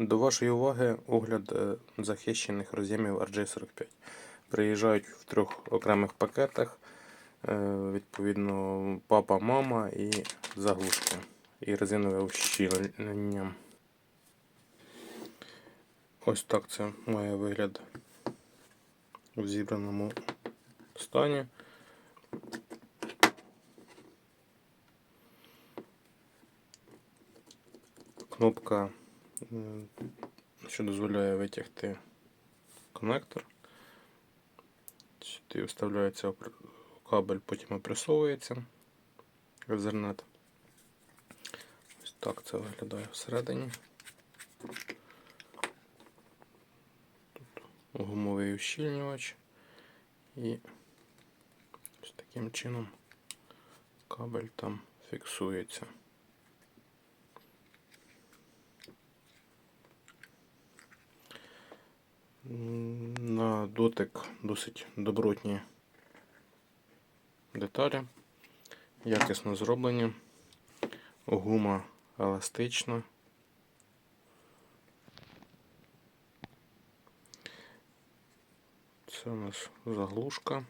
До вашої уваги огляд е, захищених роз'ємів RJ45. Приїжджають в трьох окремих пакетах. е, Відповідно, папа, мама і заглушки. І резинове ущільнення. Ось так це має вигляд в зібраному стані. Кнопка що дозволяє витягти коннектор. Сюди вставляється кабель, потім опресовується резернет. Ось так це виглядає всередині. Тут гумовий ущільнювач і ось таким чином кабель там фіксується. М, На дотик досить добротні деталі, якісно зроблені, гума еластична. Це у нас заглушка.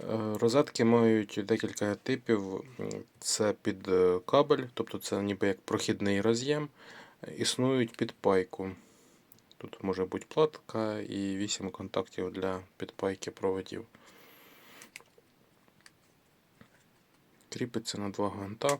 Е, Розетки мають декілька типів. Це під е, кабель, тобто це ніби як прохідний роз'єм. Існують підпайку. Тут може бути платка і 8 контактів для підпайки проводів. Кріпиться на два гвинта.